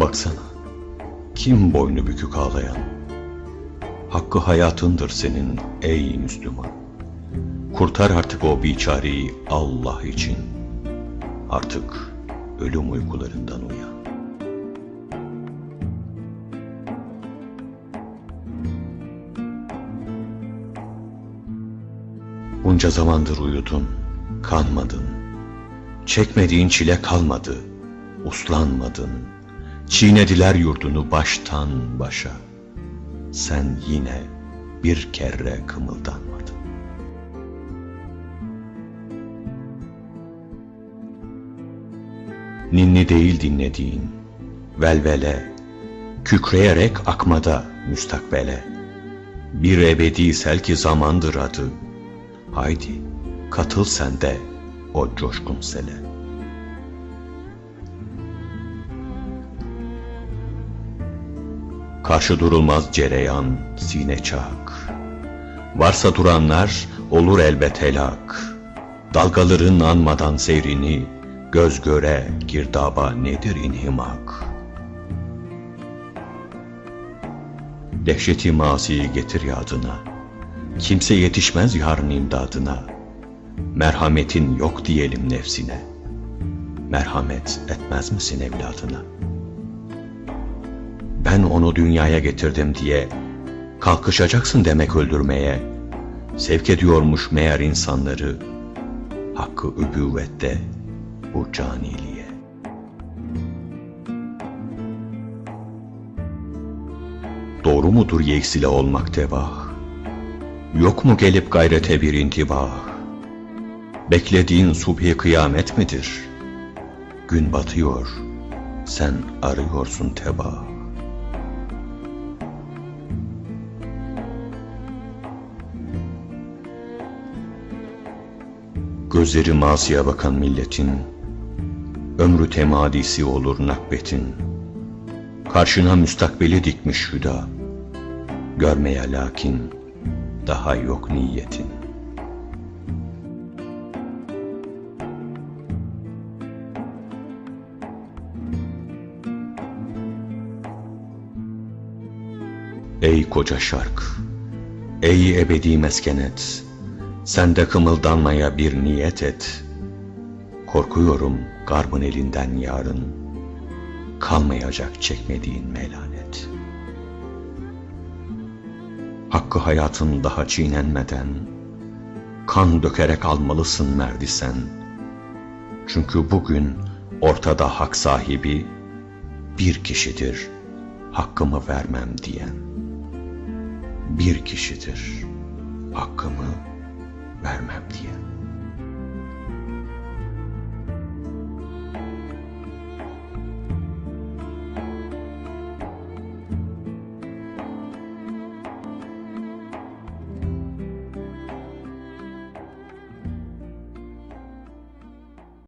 Baksana, kim boynu bükük ağlayan? Hakkı hayatındır senin ey Müslüman. Kurtar artık o biçareyi Allah için. Artık ölüm uykularından uyan. Bunca zamandır uyudun, kanmadın. Çekmediğin çile kalmadı, uslanmadın. Çiğnediler yurdunu baştan başa. Sen yine bir kere kımıldanmadın. Ninni değil dinlediğin, velvele, kükreyerek akmada müstakbele. Bir ebedi sel ki zamandır adı, Haydi katıl sen de o coşkun sele. Karşı durulmaz cereyan, sine çak. Varsa duranlar olur elbet helak. Dalgaların anmadan seyrini, göz göre girdaba nedir inhimak? Dehşeti masiyi getir yadına, Kimse yetişmez yarın imdadına. Merhametin yok diyelim nefsine. Merhamet etmez misin evladına? Ben onu dünyaya getirdim diye kalkışacaksın demek öldürmeye. Sevk ediyormuş meğer insanları hakkı übüvvette bu caniliğe. Doğru mudur yeksile olmak tevah? Yok mu gelip gayrete bir intibah? Beklediğin subhi kıyamet midir? Gün batıyor, sen arıyorsun teba. Gözleri masiye bakan milletin, Ömrü temadisi olur nakbetin, Karşına müstakbeli dikmiş hüda, Görmeye lakin, daha yok niyetin. Ey koca şark, ey ebedi meskenet, sen de kımıldanmaya bir niyet et. Korkuyorum garbın elinden yarın, kalmayacak çekmediğin melanet.'' Hakkı hayatın daha çiğnenmeden kan dökerek almalısın merdi sen. Çünkü bugün ortada hak sahibi bir kişidir hakkımı vermem diyen. Bir kişidir hakkımı برمبتیه